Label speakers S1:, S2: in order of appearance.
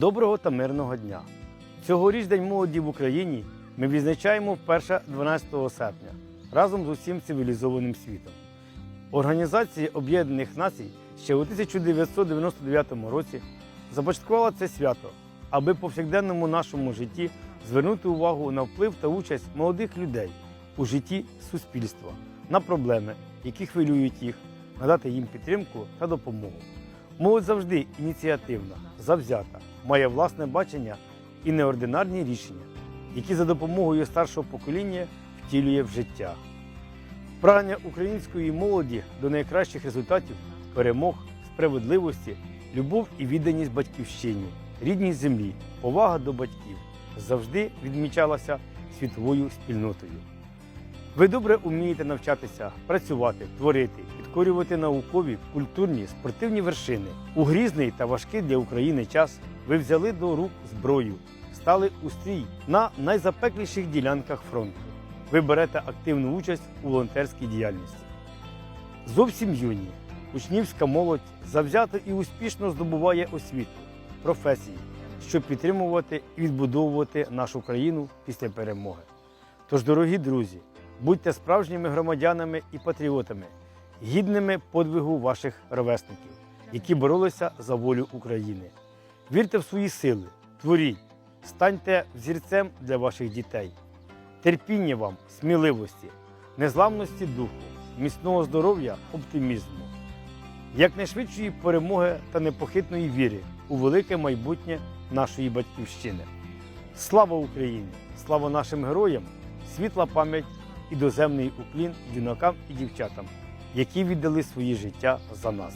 S1: Доброго та мирного дня! Цьогоріч День молоді в Україні ми відзначаємо вперше 12 серпня разом з усім цивілізованим світом. Організація Об'єднаних Націй ще у 1999 році започаткувала це свято, аби повсякденному нашому житті звернути увагу на вплив та участь молодих людей у житті суспільства, на проблеми, які хвилюють їх, надати їм підтримку та допомогу. Молодь завжди ініціативна, завзята, має власне бачення і неординарні рішення, які за допомогою старшого покоління втілює в життя. Прагнення української молоді до найкращих результатів, перемог, справедливості, любов і відданість батьківщині, рідній землі, повага до батьків завжди відмічалася світовою спільнотою. Ви добре вмієте навчатися, працювати, творити, підкорювати наукові, культурні, спортивні вершини. У грізний та важкий для України час ви взяли до рук зброю, стали у стрій на найзапекліших ділянках фронту. Ви берете активну участь у волонтерській діяльності. Зовсім юні, учнівська молодь завзято і успішно здобуває освіту, професії, щоб підтримувати і відбудовувати нашу країну після перемоги. Тож, дорогі друзі, будьте справжніми громадянами і патріотами, гідними подвигу ваших ровесників, які боролися за волю України. Вірте в свої сили, творіть, станьте взірцем для ваших дітей. Терпіння вам, сміливості, незламності духу, міцного здоров'я, оптимізму, якнайшвидшої перемоги та непохитної віри у велике майбутнє нашої батьківщини. Слава Україні! Слава нашим героям! Світла пам'ять і доземний уклін юнакам і дівчатам, які віддали свої життя за нас.